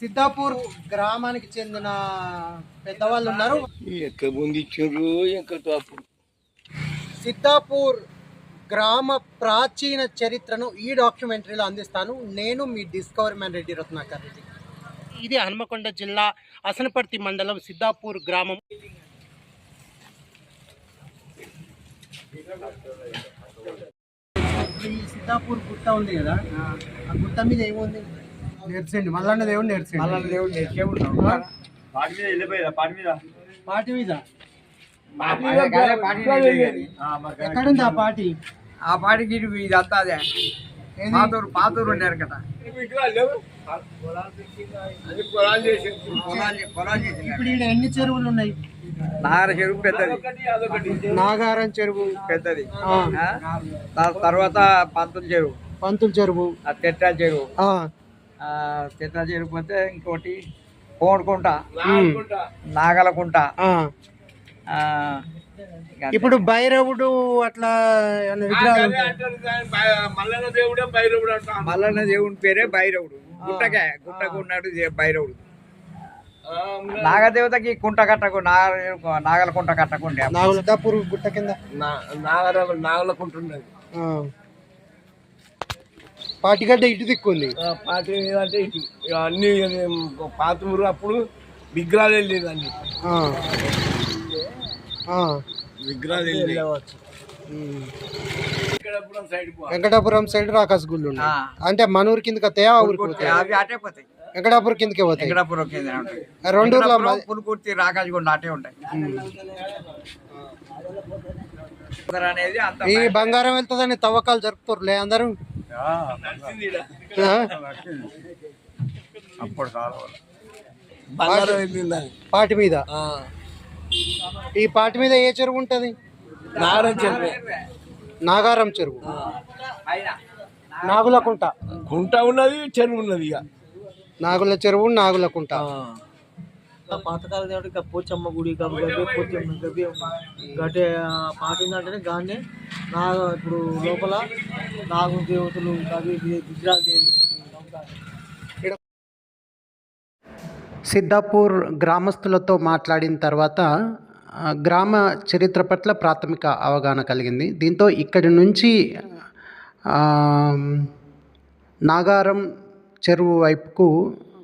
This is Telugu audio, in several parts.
సిద్ధాపూర్ గ్రామానికి చెందిన పెద్దవాళ్ళు ఉన్నారు. ఎక్కడ ముందు ఇచ్చిండ్రు ఎక్కడ తాపు. సిద్ధాపూర్ గ్రామ ప్రాచీన చరిత్రను ఈ డాక్యుమెంటరీలో అందిస్తాను. నేను మీ డిస్కవరీ మ్యాన్ రెడ్డి రత్నాకర్ రెడ్డి. ఇది హనుమకొండ జిల్లా అసనపర్తి మండలం సిద్ధాపూర్ గ్రామం. ఈ సిద్ధాపూర్ గుట్ట ఉంది కదా ఆ గుట్ట మీద ఏముంది? నేర్చండి మల్లన్న దేవుడు నేర్చండి మళ్ళా దేవుడు నేర్చే పాటి మీద వెళ్ళిపోయిందా పాటి మీద? పాటి మీద. ఎక్కడుంది ఆ పాటి? ఆ పాటికి ఇదంతా అదే? పాతూరు పాతూరు ఉండారు కదా. ఇప్పుడు ఇక్కడ ఎన్ని చెరువులు ఉన్నాయి? నాగర చెరువు పెద్దది. ఒకటి అదొకటి. నాగారం చెరువు. పెద్దది. తర్వాత పంతుల చెరువు. పంతుల చెరువు. ఆ తెట్టాల చెరువు. ఆ, ఆ తెట్టాల చెరువు పోతే ఇంకోటి కోడుకుంట. నాగలకుంట. ఇప్పుడు భైరవుడు అట్లా మల్లన్న దేవుడే భైరవుడు మల్లన్న దేవుని పేరే భైరవుడు. గుట్టకే గుట్టకు ఉన్నాడు భైరవుడు. నాగదేవతకి కుంట కట్టకు నాగ నాగల కుంట కట్టకుండే. నాగుల గుట్ట కింద? నా- నాగర నాగలకుంటున్నది ఆ. పాటిగడ్డ ఇటు దిక్కుంది పాటి అంటే ఇటు. అన్ని పాత ఊరు అప్పుడు విగ్రహాలు వెళ్ళేది అన్ని ఆ. ఆ. విగ్రహాలు పో వెంకటాపురం సైడ్ రాకాస్ గుళ్ళు. అంటే మన ఊరి కిందకి వస్తాయా ఆ ఊరికి పోతాయా? వెంకటాపురం కిందకే పోతాయి. వెంకటాపురం రెండు ఊర్ల వెంకటాపురం, పులుకుర్తి రాకాజగొండ అటే ఉంటాయి. ఈ బంగారం వెళ్తుందని తవ్వకాలు జరుపుతారులే అందరూ? అప్పుడు పాటి మీద? ఈ పాటి మీద ఏ చెరువు ఉంటది? నాగరం చెరువు. నాగారం చెరువు. నాగులకుంట. కుంట ఉన్నది చెరువు ఉన్నది ఇక. నాగుల చెరువు నాగులకుంట పాతకాల దేవుడు ఇక పోచమ్మ గుడి గబ్బే పోచమ్మ గబ్బే గట్టే పాటిందంటేనే గానే నా ఇప్పుడు లోపల నాగు దేవతలు అవి విగ్రహాలు దేవి సిద్ధాపూర్ గ్రామస్తులతో మాట్లాడిన తర్వాత గ్రామ చరిత్ర పట్ల ప్రాథమిక అవగాహన కలిగింది. దీంతో ఇక్కడి నుంచి ఆ, నాగారం చెరువు వైపుకు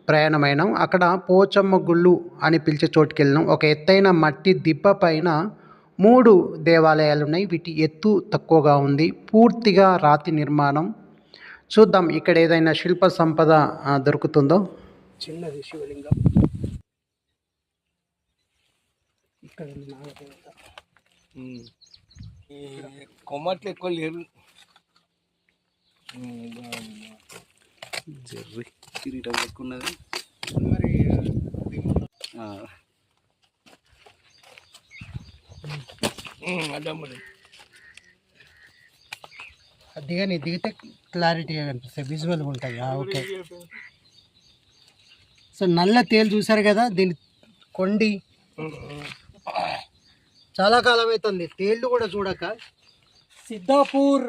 ప్రయాణమైనాం. అక్కడ పోచమ్మ గుళ్ళు అని పిలిచే చోటుకి వెళ్ళినాం ఒక ఎత్తైన మట్టి దిబ్బ పైన మూడు దేవాలయాలు ఉన్నాయి వీటి ఎత్తు తక్కువగా ఉంది. పూర్తిగా రాతి నిర్మాణం. చూద్దాం ఇక్కడ ఏదైనా శిల్ప సంపద దొరుకుతుందో. చిన్నది శివలింగం. ఇక్కడ ఉంది నాగదేవత. ఈ కొమ్మట్లు ఎక్కువ లేరు జర్రి. కిరీటం ఎక్కున్నది మరి దిగని దిగితే క్లారిటీగా కనిపిస్తాయి. విజువల్గా ఉంటాయి. ఓకే. సో నల్ల తేలు చూసారు కదా దీని కొండి. చాలా కాలం అవుతుంది. తేళ్ళు కూడా చూడక. సిద్ధాపూర్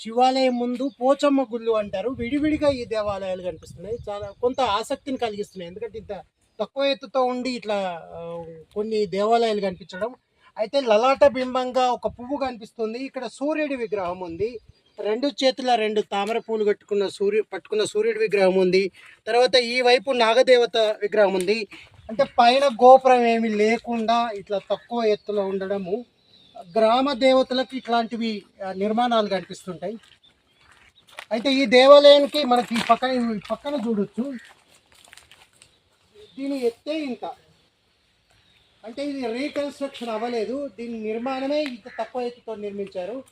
శివాలయం ముందు పోచమ్మ గుళ్ళు అంటారు. విడివిడిగా ఈ దేవాలయాలు కనిపిస్తున్నాయి. చాలా కొంత ఆసక్తిని కలిగిస్తున్నాయి. ఎందుకంటే ఇంత తక్కువ ఎత్తుతో ఉండి ఇట్లా కొన్ని దేవాలయాలు కనిపించడం. అయితే లలాట బింబంగా ఒక పువ్వు కనిపిస్తుంది. ఇక్కడ సూర్యుడి విగ్రహం ఉంది. రెండు చేతుల రెండు తామర పూలు కట్టుకున్న సూర్యు పట్టుకున్న సూర్యుడి విగ్రహం ఉంది. తర్వాత ఈ వైపు నాగదేవత విగ్రహం ఉంది. అంటే పైన గోపురం ఏమి లేకుండా ఇట్లా తక్కువ ఎత్తులో ఉండడము. గ్రామ దేవతలకు ఇట్లాంటివి నిర్మాణాలు కనిపిస్తుంటాయి. అయితే ఈ దేవాలయానికి మనకి ఈ పక్కన ఈ పక్కన చూడొచ్చు. దీని ఎత్తే ఇంత. అంటే ఇది రీకన్స్ట్రక్షన్ అవ్వలేదు. దీని నిర్మాణమే ఇంత తక్కువ ఎత్తుతో నిర్మించారు.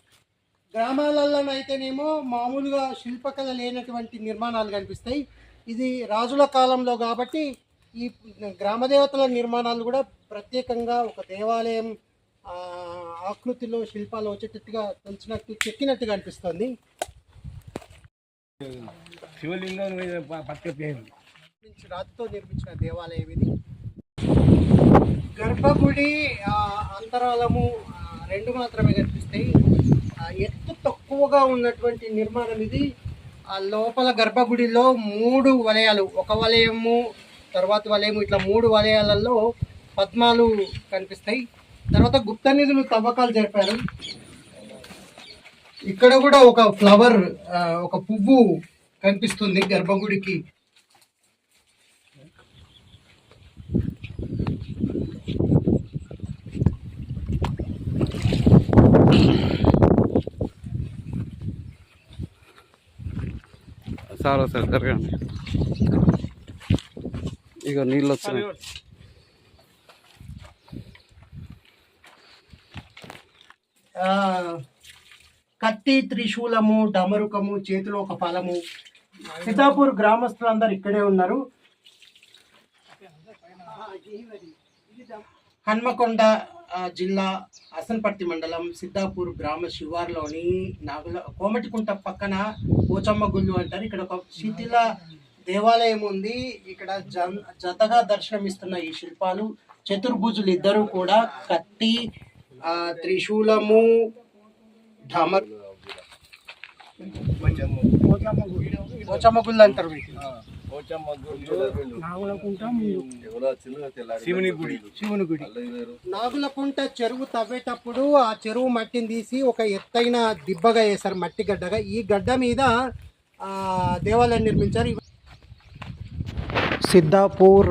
గ్రామాలలో అయితేనేమో మామూలుగా శిల్పకళ లేనటువంటి నిర్మాణాలు కనిపిస్తాయి. ఇది రాజుల కాలంలో కాబట్టి ఈ గ్రామ దేవతల నిర్మాణాలు కూడా ప్రత్యేకంగా ఒక దేవాలయం ఆకృతిలో శిల్పాలు వచ్చేటట్టుగా తుంచినట్టు చెక్కినట్టుగా అనిపిస్తుంది. శివలింగం నుంచి రాతితో నిర్మించిన దేవాలయం ఇది. గర్భగుడి అంతరాలము రెండు మాత్రమే కనిపిస్తాయి. ఎత్తు తక్కువగా ఉన్నటువంటి నిర్మాణం ఇది. ఆ లోపల గర్భగుడిలో మూడు వలయాలు ఒక వలయము తర్వాత వలయము ఇట్లా మూడు వలయాలలో పద్మాలు కనిపిస్తాయి. తర్వాత గుప్త నిధులు తవ్వకాలు జరిపారు. ఇక్కడ కూడా ఒక ఫ్లవర్ ఒక పువ్వు కనిపిస్తుంది గర్భగుడికి. సార్ సార్ జరగండి ఇక నీళ్ళు వస్తున్నాయి. కత్తి త్రిశూలము డమరుకము చేతిలో ఒక ఫలము. సీతాపూర్ గ్రామస్తులందరూ ఇక్కడే ఉన్నారు. హన్మకొండ జిల్లా అసన్పర్తి మండలం సిద్ధాపూర్ గ్రామ శివార్లోని నాగుల కోమటికుంట పక్కన పోచమ్మ గుళ్ళు అంటారు. ఇక్కడ ఒక శిథిల దేవాలయం ఉంది. ఇక్కడ జన్ జతగా దర్శనమిస్తున్న ఈ శిల్పాలు చతుర్భుజులు ఇద్దరు కూడా కత్తి త్రిశూలము ఢమర్ పోచమ్మ గుళ్ళు అంటారు వీటిని. శివుని గుడి. శివుని గుడి. నాగులకుంట చెరువు తవ్వేటప్పుడు ఆ చెరువు మట్టిని తీసి ఒక ఎత్తైన దిబ్బగా వేశారు మట్టి గడ్డగా. ఈ గడ్డ మీద ఆ, దేవాలయం నిర్మించారు. సిద్ధాపూర్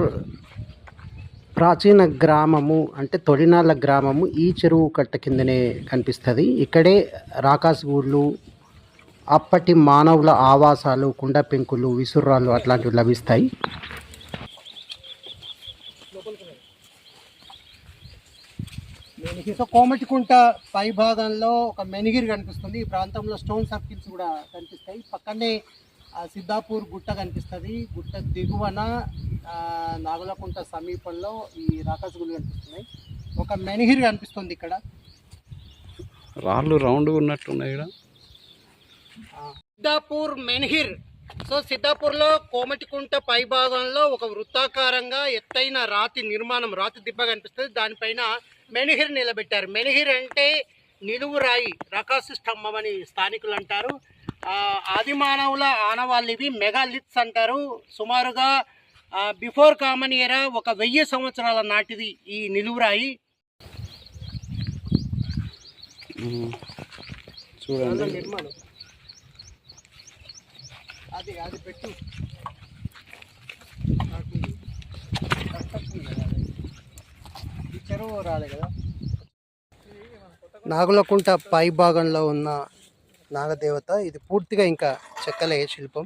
ప్రాచీన గ్రామము అంటే తొడినాళ్ళ గ్రామము ఈ చెరువు కట్ట కిందనే కనిపిస్తుంది. ఇక్కడే రాకాసుగూళ్ళు అప్పటి మానవుల ఆవాసాలు కుండ పెంకులు విసుర్రాలు అట్లాంటివి లభిస్తాయి. కోమటికుంట పై భాగంలో ఒక మెనిగిరి కనిపిస్తుంది. ఈ ప్రాంతంలో స్టోన్ సర్కిల్స్ కూడా కనిపిస్తాయి. పక్కనే సిద్ధాపూర్ గుట్ట కనిపిస్తుంది. గుట్ట దిగువన నాగులకుంట సమీపంలో ఈ రాకాసుగులు కనిపిస్తున్నాయి. ఒక మెనిగిరి కనిపిస్తుంది ఇక్కడ. రాళ్ళు రౌండ్గా ఉన్నట్టున్నాయి ఇక్కడ. సిద్ధాపూర్ మెన్హిర్. సో సిద్ధాపూర్లో కోమటికుంట పై భాగంలో ఒక వృత్తాకారంగా ఎత్తైన రాతి నిర్మాణం రాతి దిబ్బ కనిపిస్తుంది. దానిపైన మెనిహిర్ నిలబెట్టారు. మెనిహిర్ అంటే నిలువు రాయి రకాసు స్తంభం అని స్థానికులు అంటారు. ఆ, ఆది మానవుల ఆనవాళ్ళు ఇవి మెగాలిత్స్ అంటారు. సుమారుగా బిఫోర్ కామన్ ఎరా ఒక వెయ్యి సంవత్సరాల నాటిది ఈ నిలువు రాయి ఉమ్. చూడండి. నిర్మాణం. అది అది పెట్టు. నాకు కష్టం కదా. అది. ఈ చెరువు రాలే కదా. నాగులకుంట పై భాగంలో ఉన్న నాగదేవత. ఇది పూర్తిగా ఇంకా చెక్కలే శిల్పం.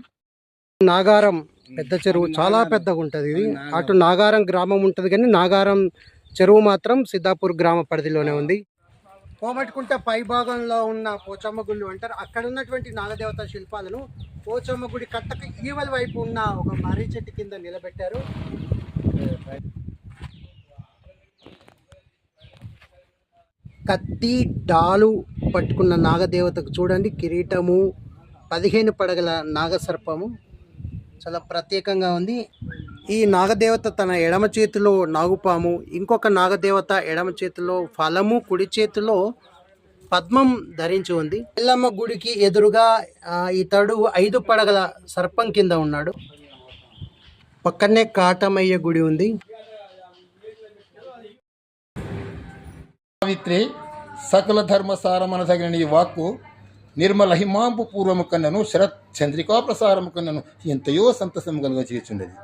నాగారం పెద్ద చెరువు చాలా పెద్దగా ఉంటుంది ఇది. అటు నాగారం గ్రామం ఉంటుంది కానీ నాగారం చెరువు మాత్రం సిద్ధాపూర్ గ్రామ పరిధిలోనే ఉంది. కోమటికుంట పై భాగంలో ఉన్న పోచమ్మ గుళ్ళు అంటారు. అక్కడ ఉన్నటువంటి నాగదేవత శిల్పాలను పోచమ్మ గుడి కట్టకు ఈవల వైపు ఉన్న ఒక మర్రి చెట్టు కింద నిలబెట్టారు. కత్తి డాలు పట్టుకున్న నాగదేవతకు చూడండి కిరీటము పదిహేను పడగల నాగసర్పము. చాలా ప్రత్యేకంగా ఉంది. ఈ నాగదేవత తన ఎడమ చేతిలో నాగుపాము ఇంకొక నాగదేవత ఎడమ చేతిలో ఫలము కుడి చేతిలో పద్మం ధరించి ఉంది. ఎల్లమ్మ గుడికి ఎదురుగా ఇతడు ఐదు పడగల సర్పం కింద ఉన్నాడు. పక్కనే కాటమయ్య గుడి ఉంది. సావిత్రి సకల ధర్మ ఈ వాక్కు నిర్మల హిమాంపు పూర్వము కన్నను శరత్ చంద్రికా ప్రసారము కన్నను ఎంతయో సంతసము కలుగ చేయుచుండేది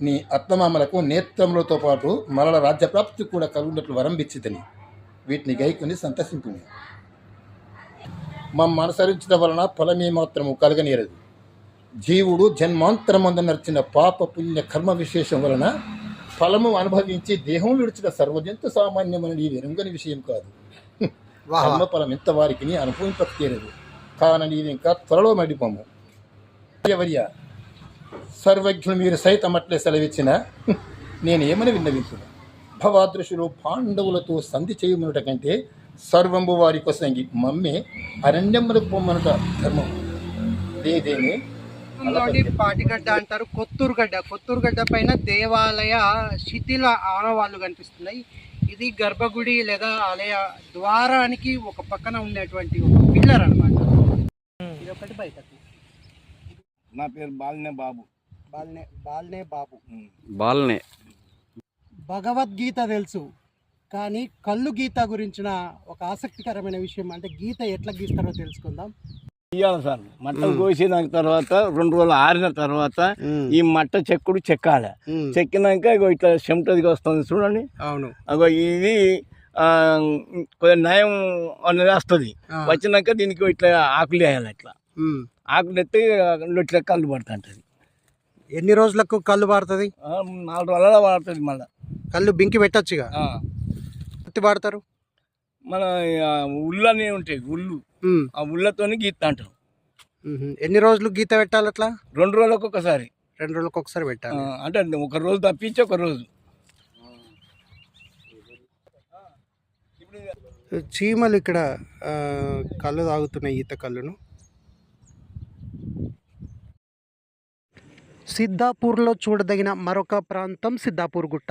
నీ అత్తమామలకు నేత్రములతో పాటు మరల రాజ్యప్రాప్తి కూడా కలుగునట్లు వరంబిచ్చిదని వీటిని గైకుని సంతసింపు మమ్మ అనుసరించడం వలన ఫలమే మాత్రము కలగనేరదు జీవుడు జన్మాంతరమందు నడిచిన పాప పుణ్య కర్మ విశేషం వలన ఫలము అనుభవించి దేహం విడిచిన సర్వజంతు సామాన్యమని ఈ వెరుంగని విషయం కాదు. కర్మ ఫలం ఎంత వారికి అనుభవింపతీరదు కాన నీది ఇంకా త్వరలో మడిపము. ఎవరియా సర్వజ్ఞులు మీరు సైతం అట్లే సెలవిచ్చిన నేను ఏమని విన్నవించును? భవాదృశులు పాండవులతో సంధి చేయమనుట కంటే సర్వంబు వారి కొసంగి మమ్మే అరణ్యములకు పొమ్మనుట ధర్మం. లేదేమి? లోని పాటిగడ్డ అంటారు కొత్తూరు గడ్డ కొత్తూరు గడ్డ పైన దేవాలయ శిథిల ఆనవాళ్ళు కనిపిస్తున్నాయి. ఇది గర్భగుడి లేదా ఆలయ ద్వారానికి ఒక పక్కన ఉండేటువంటి ఒక పిల్లర్ అన్నమాట. ఇది ఒకటి బయట నా పేరు బాలినే బాబు. బాల్నే బాల్నే బాబు. బాల్నే. భగవద్గీత తెలుసు కానీ కళ్ళు గీత గురించిన ఒక ఆసక్తికరమైన విషయం అంటే గీత ఎట్లా గీస్తారో తెలుసుకుందాం. ఇవ్వాలి సార్. మట్ట కోసిన తర్వాత రెండు రోజులు ఆరిన తర్వాత ఈ మట్ట చెక్కుడు చెక్కాలి. చెక్కినాక ఇగో ఇట్లా చెమటదిగా వస్తుంది చూడండి. అవును. అగో ఇది కొద్దిగా నయం అనేది వస్తుంది. వచ్చినాక దీనికి ఇట్లా ఆకులు వేయాలి ఇట్లా. ఆకులు ఎత్తి ఇట్లా కళ్ళు పడుతుంటుంది. ఎన్ని రోజులకు కళ్ళు పారుతుంది? నాలుగు రోజుల పడుతుంది మళ్ళీ. కళ్ళు బింకి పెట్టచ్చుగా? ఎత్తి పాడతారు మన ఉల్లు అనేవి ఉంటాయి ఉల్లు ఉమ్. ఆ ఉల్లతోని గీత అంటారు. ఎన్ని రోజులు గీత పెట్టాలి అట్లా? రెండు రోజులకు ఒకసారి. రెండు రోజులకు ఒకసారి పెట్టాలి. అంటే ఒక రోజు తప్పించి ఒక రోజు. చీమలు ఇక్కడ కళ్ళు తాగుతున్నాయి ఈత కళ్ళును. సిద్ధాపూర్లో చూడదగిన మరొక ప్రాంతం సిద్ధాపూర్ గుట్ట.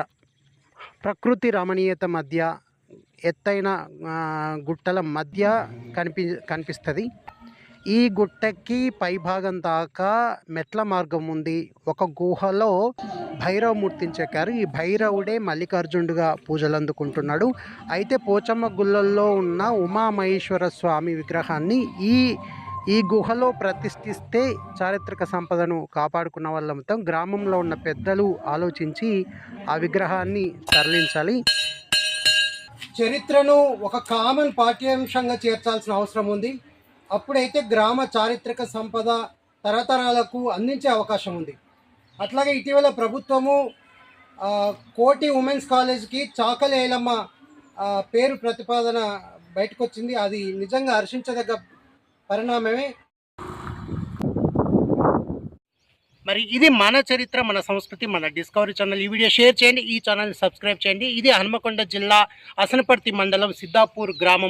ప్రకృతి రమణీయత మధ్య ఎత్తైన గుట్టల మధ్య కనిపి కనిపిస్తుంది. ఈ గుట్టకి పైభాగం దాకా మెట్ల మార్గం ఉంది. ఒక గుహలో భైరవమూర్తిని చెక్కారు ఈ భైరవుడే మల్లికార్జునుడుగా పూజలు అందుకుంటున్నాడు. అయితే పోచమ్మ గుళ్ళల్లో ఉన్న ఉమామహేశ్వర స్వామి విగ్రహాన్ని ఈ ఈ గుహలో ప్రతిష్ఠిస్తే చారిత్రక సంపదను కాపాడుకున్న వాళ్ళ మొత్తం గ్రామంలో ఉన్న పెద్దలు ఆలోచించి ఆ విగ్రహాన్ని తరలించాలి. చరిత్రను ఒక కామన్ పాఠ్యాంశంగా చేర్చాల్సిన అవసరం ఉంది. అప్పుడైతే గ్రామ చారిత్రక సంపద తరతరాలకు అందించే అవకాశం ఉంది. అట్లాగే ఇటీవల ప్రభుత్వము కోటి ఉమెన్స్ కాలేజ్కి చాకలేలమ్మ పేరు ప్రతిపాదన బయటకు వచ్చింది అది నిజంగా హర్షించదగ్గ పరిణామమే. మరి ఇది మన చరిత్ర మన సంస్కృతి మన డిస్కవరీ ఛానల్ ఈ వీడియో షేర్ చేయండి ఈ ఛానల్ని సబ్స్క్రైబ్ చేయండి. ఇది హనుమకొండ జిల్లా అసనపర్తి మండలం సిద్ధాపూర్ గ్రామం.